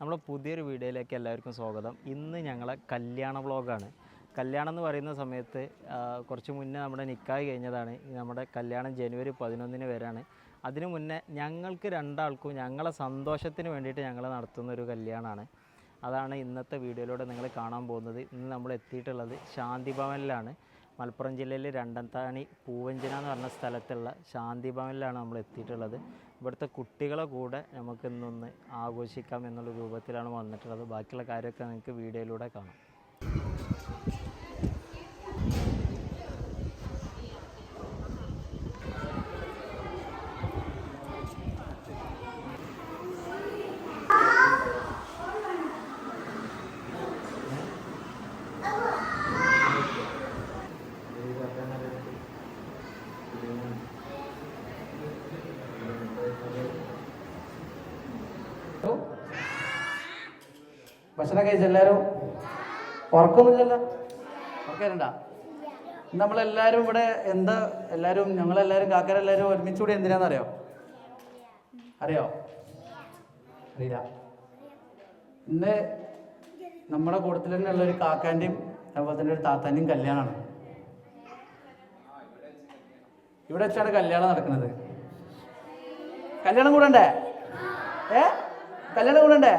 നമ്മളെ പുതിയൊരു വീഡിയോയിലേക്ക് എല്ലാവർക്കും സ്വാഗതം. ഇന്ന് ഞങ്ങളെ കല്യാണ വ്ളോഗാണ്. കല്യാണം എന്ന് പറയുന്ന സമയത്ത് കുറച്ച് മുന്നേ നമ്മുടെ നിക്കായി കഴിഞ്ഞതാണ്. നമ്മുടെ കല്യാണം ജനുവരി പതിനൊന്നിന് വരാണ് അതിനു മുന്നേ ഞങ്ങൾക്ക് രണ്ടാൾക്കും ഞങ്ങളെ സന്തോഷത്തിന് വേണ്ടിയിട്ട് ഞങ്ങൾ നടത്തുന്ന ഒരു കല്യാണമാണ് അതാണ് ഇന്നത്തെ വീഡിയോയിലൂടെ നിങ്ങൾ കാണാൻ പോകുന്നത്. ഇന്ന് നമ്മൾ എത്തിയിട്ടുള്ളത് ശാന്തി ഭവനിലാണ് മലപ്പുറം ജില്ലയിൽ രണ്ടത്താണി പൂവഞ്ചന എന്ന് പറഞ്ഞ സ്ഥലത്തുള്ള ശാന്തി ഭവനിലാണ് നമ്മൾ എത്തിയിട്ടുള്ളത്. ഇവിടുത്തെ കുട്ടികളെ കൂടെ നമുക്ക് ഇന്നൊന്ന് ആഘോഷിക്കാം എന്നുള്ള രൂപത്തിലാണ് വന്നിട്ടുള്ളത്. ബാക്കിയുള്ള കാര്യമൊക്കെ നിങ്ങൾക്ക് വീഡിയോയിലൂടെ കാണാം. ഭക്ഷണം കഴിച്ചെല്ലാരും ഉറക്കൊന്നുമില്ലല്ലോ? ഉറക്കരുണ്ട നമ്മളെല്ലാരും ഇവിടെ എന്താ എല്ലാരും ഞങ്ങളെല്ലാരും കാക്കരെല്ലാരും ഒരുമിച്ച് കൂടി എന്തിനാന്നറിയോ? അറിയോ? അറിയില്ല. ഇന്ന് നമ്മുടെ കൂട്ടത്തിൽ തന്നെ ഉള്ള ഒരു കാക്കാന്റെയും അതുപോലെ തന്നെ ഒരു താത്താന്റെയും കല്യാണമാണ് ഇവിടെ വെച്ചാണ് കല്യാണം നടക്കുന്നത്. കല്യാണം കൂടണ്ടേ? ഏ? കല്യാണം കൂടണ്ടേ?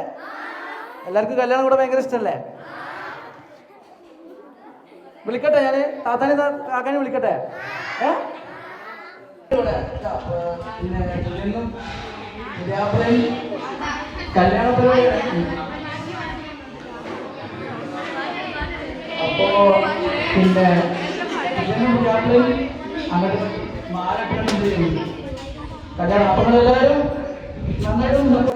എല്ലാവർക്കും കല്യാണം കൂടെ ഭയങ്കര ഇഷ്ടമല്ലേ വിളിക്കട്ടെ ഞാൻ? താത്താനെ കാക്കാനെ വിളിക്കട്ടെ? ഏ? ഇവിടെ, ഇതാ, ഏ, പിന്നെ ഇന്നും പുതിയാപ്പിളയും കല്യാണ പരിപാടി. അപ്പോ പിന്നെ അങ്ങോട്ട് മാറിയിട്ടാണ് കല്യാണം അപ്പൊ എല്ലാവരും നന്നായിട്ട്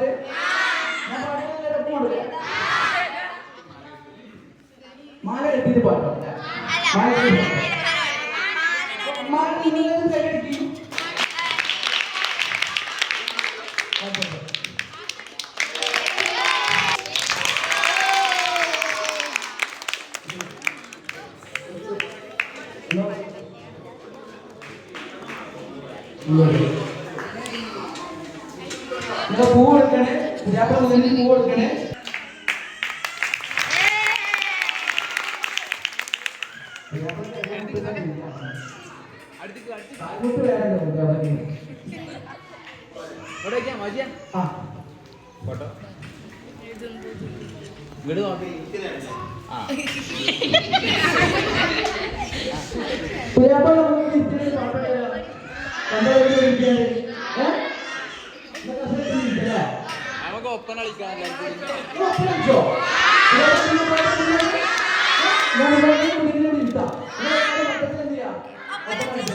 മാല കെട്ടിയിട്ട് പാട്ടോ മാല കെട്ടിയിട്ട് മാല നിങ്ങളെല്ലാവരും കൈയടിക്കും നിങ്ങൾ പൂ എടുക്കണേ പുതിയാപ്പിള മുതലിൽ പൂ എടുക്കണേ വെച്ചോ? പുതിയാപ്പിള ഇങ്ങനെ ഫോട്ടോ എടുക്കുന്നത്? ഞാൻ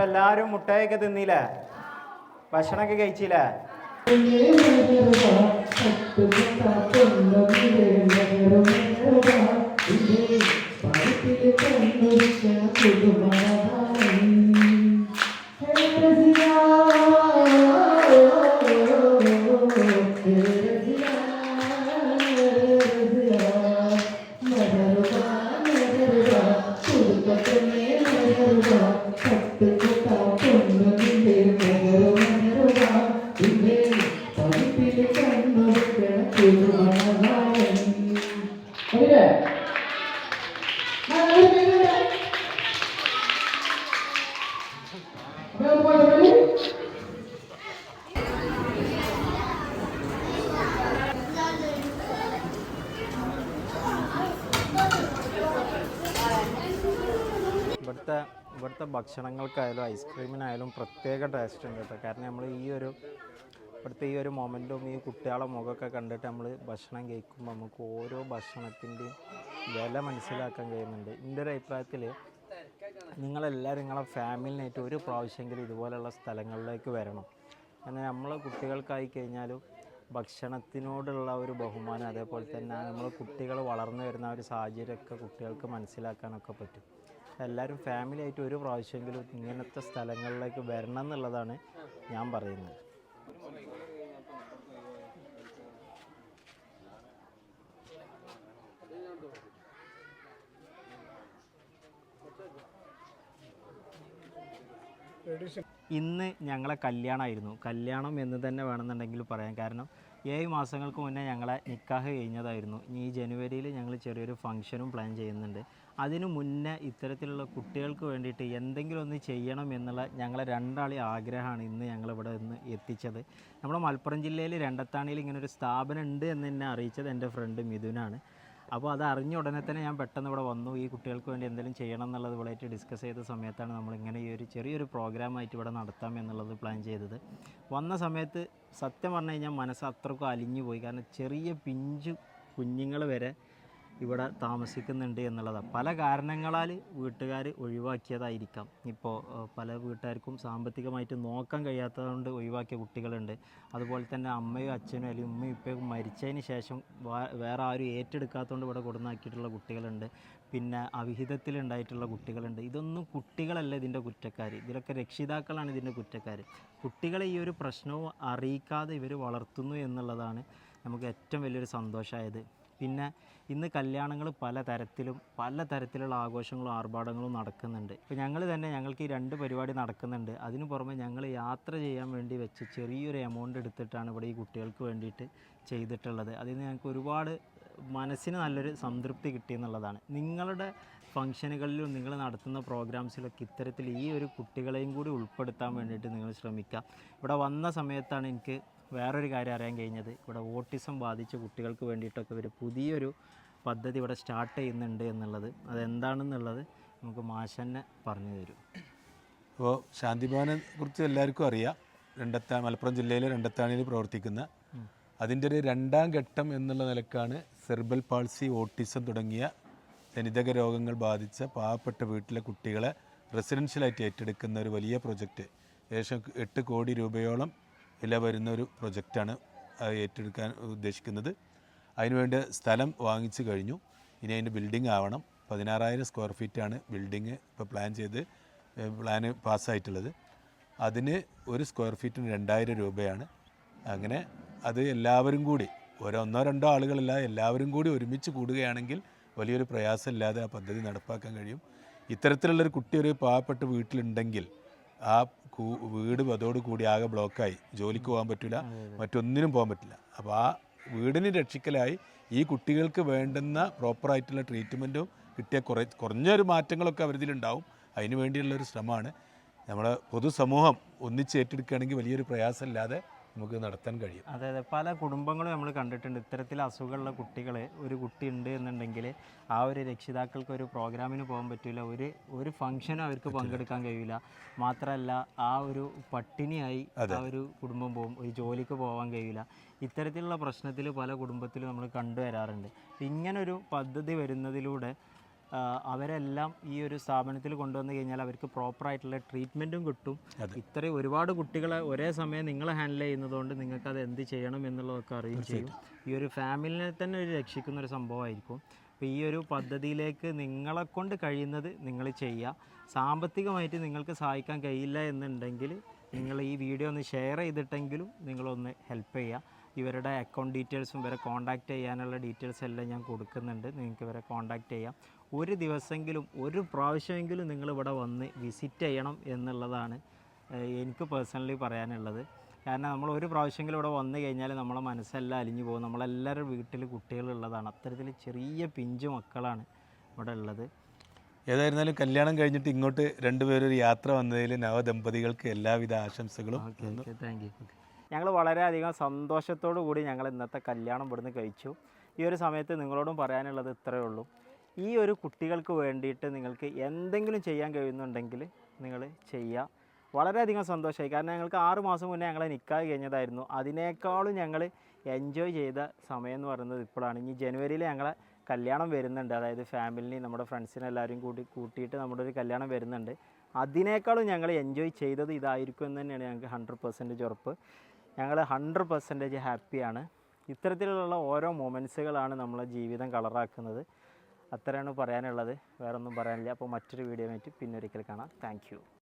അപ്പോൾ എല്ലാവരും മുട്ടായൊക്കെ തിന്നില്ലേ? ഭക്ഷണമൊക്കെ കഴിച്ചില്ലേ? ഇവിടുത്തെ ഇവിടുത്തെ ഭക്ഷണങ്ങൾക്കായാലും ഐസ്ക്രീമിനായാലും പ്രത്യേക ടേസ്റ്റ് ഉണ്ട് കേട്ടോ. കാരണം നമ്മൾ ഈ ഒരു ഇവിടുത്തെ ഈ ഒരു മൊമെന്റും ഈ കുട്ടികളെ മുഖമൊക്കെ കണ്ടിട്ട് നമ്മൾ ഭക്ഷണം കഴിക്കുമ്പോൾ നമുക്ക് ഓരോ ഭക്ഷണത്തിന്റെയും വില മനസ്സിലാക്കാൻ കഴിയുന്നുണ്ട്. എന്റെ ഒരു അഭിപ്രായത്തിൽ നിങ്ങളെല്ലാവരും നിങ്ങളെ ഫാമിലിനായിട്ട് ഒരു പ്രാവശ്യമെങ്കിലും ഇതുപോലെയുള്ള സ്ഥലങ്ങളിലേക്ക് വരണം. കാരണം നമ്മൾ കുട്ടികൾക്കായി കഴിഞ്ഞാലും ഭക്ഷണത്തിനോടുള്ള ഒരു ബഹുമാനം അതേപോലെ തന്നെ നമ്മൾ കുട്ടികൾ വളർന്നു വരുന്ന ഒരു സാഹചര്യമൊക്കെ കുട്ടികൾക്ക് മനസ്സിലാക്കാനൊക്കെ പറ്റും. എല്ലാവരും ഫാമിലി ആയിട്ട് ഒരു പ്രാവശ്യമെങ്കിലും ഇങ്ങനത്തെ സ്ഥലങ്ങളിലേക്ക് വരണം എന്നുള്ളതാണ് ഞാൻ പറയുന്നത്. ഇന്ന് ഞങ്ങളെ കല്യാണമായിരുന്നു. കല്യാണം എന്ന് തന്നെ വേണമെന്നുണ്ടെങ്കിൽ പറയാം. കാരണം ഏഴ് മാസങ്ങൾക്ക് മുന്നേ ഞങ്ങളെ നിക്കാഹ് കഴിഞ്ഞതായിരുന്നു. ഈ ജനുവരിയിൽ ഞങ്ങൾ ചെറിയൊരു ഫംഗ്ഷനും പ്ലാൻ ചെയ്യുന്നുണ്ട്. അതിനു മുന്നേ ഇത്തരത്തിലുള്ള കുട്ടികൾക്ക് വേണ്ടിയിട്ട് എന്തെങ്കിലും ഒന്ന് ചെയ്യണം എന്നുള്ള ഞങ്ങളെ രണ്ടാളി ആഗ്രഹമാണ് ഇന്ന് ഞങ്ങളിവിടെ നിന്ന് എത്തിച്ചത്. നമ്മുടെ മലപ്പുറം ജില്ലയിൽ രണ്ടത്താണിയിൽ ഇങ്ങനൊരു സ്ഥാപനം ഉണ്ട് എന്ന് എന്നെ അറിയിച്ചത് എന്റെ ഫ്രണ്ട് മിഥുനാണ്. അപ്പോൾ അത് അറിഞ്ഞ ഉടനെ തന്നെ ഞാൻ പെട്ടെന്ന് ഇവിടെ വന്നു. ഈ കുട്ടികൾക്ക് വേണ്ടി എന്തെങ്കിലും ചെയ്യണം എന്നുള്ളത് ഇവിടെയായിട്ട് ഡിസ്കസ് ചെയ്ത സമയത്താണ് നമ്മൾ ഇങ്ങനെ ഈ ഒരു ചെറിയൊരു പ്രോഗ്രാമായിട്ട് ഇവിടെ നടത്താം എന്നുള്ളത് പ്ലാൻ ചെയ്തത്. വന്ന സമയത്ത് സത്യം പറഞ്ഞു കഴിഞ്ഞാൽ മനസ്സ് അത്രക്കും അലിഞ്ഞു പോയി കാരണം ചെറിയ പിഞ്ചു കുഞ്ഞുങ്ങൾ വരെ ഇവിടെ താമസിക്കുന്നുണ്ട് എന്നുള്ളതാണ്. പല കാരണങ്ങളാൽ വീട്ടുകാർ ഒഴിവാക്കിയതായിരിക്കാം. ഇപ്പോൾ പല വീട്ടുകാർക്കും സാമ്പത്തികമായിട്ട് നോക്കാൻ കഴിയാത്തതുകൊണ്ട് ഒഴിവാക്കിയ കുട്ടികളുണ്ട്. അതുപോലെ തന്നെ അമ്മയും അച്ഛനും അല്ലെങ്കിൽ ഉമ്മയും ഇപ്പയും മരിച്ചതിന് ശേഷം വേറെ ആരും ഏറ്റെടുക്കാത്തതുകൊണ്ട് ഇവിടെ കൊടുന്നാക്കിയിട്ടുള്ള കുട്ടികളുണ്ട്. പിന്നെ അവിഹിതത്തിലുണ്ടായിട്ടുള്ള കുട്ടികളുണ്ട്. ഇതൊന്നും കുട്ടികളല്ല ഇതിന്റെ കുറ്റക്കാർ ഇതിലൊക്കെ രക്ഷിതാക്കളാണ് ഇതിന്റെ കുറ്റക്കാർ കുട്ടികളെ ഈ ഒരു പ്രശ്നവും അറിയിക്കാതെ ഇവർ വളർത്തുന്നു എന്നുള്ളതാണ് നമുക്ക് ഏറ്റവും വലിയൊരു സന്തോഷമായത്. പിന്നെ ഇന്ന് കല്യാണങ്ങൾ പല തരത്തിലും പല തരത്തിലുള്ള ആഘോഷങ്ങളും ആർഭാടങ്ങളും നടക്കുന്നുണ്ട്. ഇപ്പോൾ ഞങ്ങൾ തന്നെ ഞങ്ങൾക്ക് ഈ രണ്ട് പരിപാടി നടക്കുന്നുണ്ട്. അതിന് പുറമെ ഞങ്ങൾ യാത്ര ചെയ്യാൻ വേണ്ടി വെച്ച് ചെറിയൊരു എമൗണ്ട് എടുത്തിട്ടാണ് ഇവിടെ ഈ കുട്ടികൾക്ക് വേണ്ടിയിട്ട് ചെയ്തിട്ടുള്ളത്. അതിൽ നിന്ന് ഞങ്ങൾക്ക് ഒരുപാട് മനസ്സിന് നല്ലൊരു സംതൃപ്തി കിട്ടി എന്നുള്ളതാണ്. നിങ്ങളുടെ ഫംഗ്ഷനുകളിലും നിങ്ങൾ നടത്തുന്ന പ്രോഗ്രാംസിലൊക്കെ ഇത്തരത്തിൽ ഈ ഒരു കുട്ടികളെയും കൂടി ഉൾപ്പെടുത്താൻ വേണ്ടിയിട്ട് നിങ്ങൾ ശ്രമിക്കുക. ഇവിടെ വന്ന സമയത്താണ് എനിക്ക് വേറൊരു കാര്യം അറിയാൻ കഴിഞ്ഞത് ഇവിടെ ഓട്ടിസം ബാധിച്ച കുട്ടികൾക്ക് വേണ്ടിയിട്ടൊക്കെ ഒരു പുതിയൊരു പദ്ധതി ഇവിടെ സ്റ്റാർട്ട് ചെയ്യുന്നുണ്ട് എന്നുള്ളത്. അതെന്താണെന്നുള്ളത് നമുക്ക് മാഷന്നെ പറഞ്ഞു തരും. അപ്പോൾ ശാന്തിഭവനെ കുറിച്ച് എല്ലാവർക്കും അറിയാം. രണ്ടത്താ മലപ്പുറം ജില്ലയിലെ രണ്ടത്താണിയിൽ പ്രവർത്തിക്കുന്ന അതിന്റെ ഒരു രണ്ടാം ഘട്ടം എന്നുള്ള നിലക്കാണ് സെർബൽ പാൾസി ഓട്ടിസം തുടങ്ങിയ ജനിതക രോഗങ്ങൾ ബാധിച്ച പാവപ്പെട്ട വീട്ടിലെ കുട്ടികളെ റെസിഡൻഷ്യലായിട്ട് ഏറ്റെടുക്കുന്ന ഒരു വലിയ പ്രൊജക്റ്റ് ഏകദേശം എട്ട് കോടി രൂപയോളം വില വരുന്ന ഒരു പ്രൊജക്റ്റാണ് ഏറ്റെടുക്കാൻ ഉദ്ദേശിക്കുന്നത്. അതിനുവേണ്ടി സ്ഥലം വാങ്ങിച്ചു കഴിഞ്ഞു. ഇനി അതിന്റെ ബിൽഡിംഗ് ആവണം. പതിനാറായിരം സ്ക്വയർ ഫീറ്റാണ് ബിൽഡിങ് ഇപ്പോൾ പ്ലാൻ ചെയ്ത് പ്ലാൻ പാസ്സായിട്ടുള്ളത് അതിന് ഒരു സ്ക്വയർ ഫീറ്റിന് രണ്ടായിരം രൂപയാണ്. അങ്ങനെ അത് എല്ലാവരും കൂടി ഒരൊന്നോ രണ്ടോ ആളുകളല്ല എല്ലാവരും കൂടി ഒരുമിച്ച് കൂടുകയാണെങ്കിൽ വലിയൊരു പ്രയാസമില്ലാതെ ആ പദ്ധതി നടപ്പാക്കാൻ കഴിയും. ഇത്തരത്തിലുള്ളൊരു കുട്ടി ഒരു പാവപ്പെട്ട വീട്ടിലുണ്ടെങ്കിൽ ആ വീട് അതോടുകൂടി ആകെ ബ്ലോക്കായി. ജോലിക്ക് പോകാൻ പറ്റില്ല മറ്റൊന്നിനും പോകാൻ പറ്റില്ല. അപ്പോൾ ആ വീടിന് രക്ഷിക്കലായി ഈ കുട്ടികൾക്ക് വേണ്ടുന്ന പ്രോപ്പറായിട്ടുള്ള ട്രീറ്റ്മെന്റും കിട്ടിയ കുറേ കുറഞ്ഞൊരു മാറ്റങ്ങളൊക്കെ അവരിതിലുണ്ടാവും. അതിനു വേണ്ടിയുള്ളൊരു ശ്രമമാണ്. നമ്മുടെ പൊതുസമൂഹം ഒന്നിച്ച് ഏറ്റെടുക്കുകയാണെങ്കിൽ വലിയൊരു പ്രയാസമില്ലാതെ നമുക്ക് നടത്താൻ കഴിയും. അതെ അതെ. പല കുടുംബങ്ങളും നമ്മൾ കണ്ടിട്ടുണ്ട്. ഇത്തരത്തിൽ അസുഖമുള്ള കുട്ടികൾ ഒരു കുട്ടി ഉണ്ട് എന്നുണ്ടെങ്കിൽ ആ ഒരു രക്ഷിതാക്കൾക്ക് ഒരു പ്രോഗ്രാമിന് പോകാൻ പറ്റില്ല. ഒരു ഒരു ഫംഗ്ഷനും അവർക്ക് പങ്കെടുക്കാൻ കഴിയില്ല. മാത്രമല്ല ആ ഒരു പട്ടിണിയായി ആ ഒരു കുടുംബം പോകും. ഒരു ജോലിക്ക് പോകാൻ കഴിയില്ല. ഇത്തരത്തിലുള്ള പ്രശ്നത്തിൽ പല കുടുംബത്തിലും നമ്മൾ കണ്ടുവരാറുണ്ട്. ഇങ്ങനൊരു പദ്ധതി വരുന്നതിലൂടെ അവരെല്ലാം ഈ ഒരു സ്ഥാപനത്തിൽ കൊണ്ടുവന്നു കഴിഞ്ഞാൽ അവർക്ക് പ്രോപ്പറായിട്ടുള്ള ട്രീറ്റ്മെന്റും കിട്ടും. ഇത്രയും ഒരുപാട് കുട്ടികളെ ഒരേ സമയം നിങ്ങൾ ഹാൻഡിൽ ചെയ്യുന്നതുകൊണ്ട് നിങ്ങൾക്ക് അത് എന്ത് ചെയ്യണം എന്നുള്ളതൊക്കെ അറിയുകയും ചെയ്യും. ഈ ഒരു ഫാമിലിനെ തന്നെ ഒരു രക്ഷിക്കുന്ന ഒരു സംഭവമായിരിക്കും. അപ്പോൾ ഈ ഒരു പദ്ധതിയിലേക്ക് നിങ്ങളെ കൊണ്ട് കഴിയുന്നത് നിങ്ങൾ ചെയ്യുക. സാമ്പത്തികമായിട്ട് നിങ്ങൾക്ക് സഹായിക്കാൻ കഴിയില്ല എന്നുണ്ടെങ്കിൽ നിങ്ങൾ ഈ വീഡിയോ ഒന്ന് ഷെയർ ചെയ്തിട്ടെങ്കിലും നിങ്ങളൊന്ന് ഹെൽപ്പ് ചെയ്യുക. ഇവരുടെ അക്കൗണ്ട് ഡീറ്റെയിൽസും ഇവരെ കോൺടാക്റ്റ് ചെയ്യാനുള്ള ഡീറ്റെയിൽസ് എല്ലാം ഞാൻ കൊടുക്കുന്നുണ്ട്. നിങ്ങൾക്ക് ഇവരെ കോൺടാക്റ്റ് ചെയ്യാം. ഒരു ദിവസമെങ്കിലും ഒരു പ്രാവശ്യമെങ്കിലും നിങ്ങൾ ഇവിടെ വന്ന് വിസിറ്റ് ചെയ്യണം എന്നുള്ളതാണ് എനിക്ക് പേഴ്സണലി പറയാനുള്ളത്. കാരണം നമ്മൾ ഒരു പ്രാവശ്യമെങ്കിലും ഇവിടെ വന്നു കഴിഞ്ഞാൽ നമ്മളെ മനസ്സെല്ലാം അലിഞ്ഞു പോകും. നമ്മളെല്ലാവരും വീട്ടിൽ കുട്ടികളുള്ളതാണ്. അത്തരത്തിൽ ചെറിയ പിഞ്ചു മക്കളാണ് ഇവിടെ ഉള്ളത്. ഏതായിരുന്നാലും കല്യാണം കഴിഞ്ഞിട്ട് ഇങ്ങോട്ട് രണ്ടുപേരും ഒരു യാത്ര വന്നതിൽ നവദമ്പതികൾക്ക് എല്ലാവിധ ആശംസകളും താങ്ക് യു ഞങ്ങൾ വളരെയധികം സന്തോഷത്തോടു കൂടി ഞങ്ങൾ ഇന്നത്തെ കല്യാണം ഇവിടുന്ന് കഴിച്ചു. ഈ ഒരു സമയത്ത് നിങ്ങളോടും പറയാനുള്ളത് ഇത്രയേ ഉള്ളൂ. ഈ ഒരു കുട്ടികൾക്ക് വേണ്ടിയിട്ട് നിങ്ങൾക്ക് എന്തെങ്കിലും ചെയ്യാൻ കഴിയുന്നുണ്ടെങ്കിൽ നിങ്ങൾ ചെയ്യുക വളരെയധികം സന്തോഷമായി. കാരണം ഞങ്ങൾക്ക് ആറ് മാസം മുന്നേ ഞങ്ങളെ നിൽക്കാതെ കഴിഞ്ഞതായിരുന്നു. അതിനേക്കാളും ഞങ്ങൾ എൻജോയ് ചെയ്ത സമയം എന്ന് പറയുന്നത് ഇപ്പോഴാണ്. ഇനി ജനുവരിയിൽ ഞങ്ങളെ കല്യാണം വരുന്നുണ്ട്. അതായത് ഫാമിലിനെ നമ്മുടെ ഫ്രണ്ട്സിനെ എല്ലാവരും കൂടി കൂട്ടിയിട്ട് നമ്മുടെ ഒരു കല്യാണം വരുന്നുണ്ട്. അതിനേക്കാളും ഞങ്ങൾ എൻജോയ് ചെയ്തത് ഇതായിരിക്കും എന്ന് തന്നെയാണ് ഞങ്ങൾക്ക് ഹൺഡ്രഡ് പെർസെന്റേജ് ഉറപ്പ്. ഞങ്ങൾ ഹൺഡ്രഡ് പെർസെന്റേജ് ഹാപ്പിയാണ് ഇത്തരത്തിലുള്ള ഓരോ മൊമെൻസുകളാണ് നമ്മളെ ജീവിതം കളറാക്കുന്നത് അത്രയാണ് പറയാനുള്ളത്. വേറൊന്നും പറയാനില്ല. അപ്പോൾ മറ്റൊരു വീഡിയോ ആയിട്ട് പിന്നൊരിക്കൽ കാണാം. താങ്ക്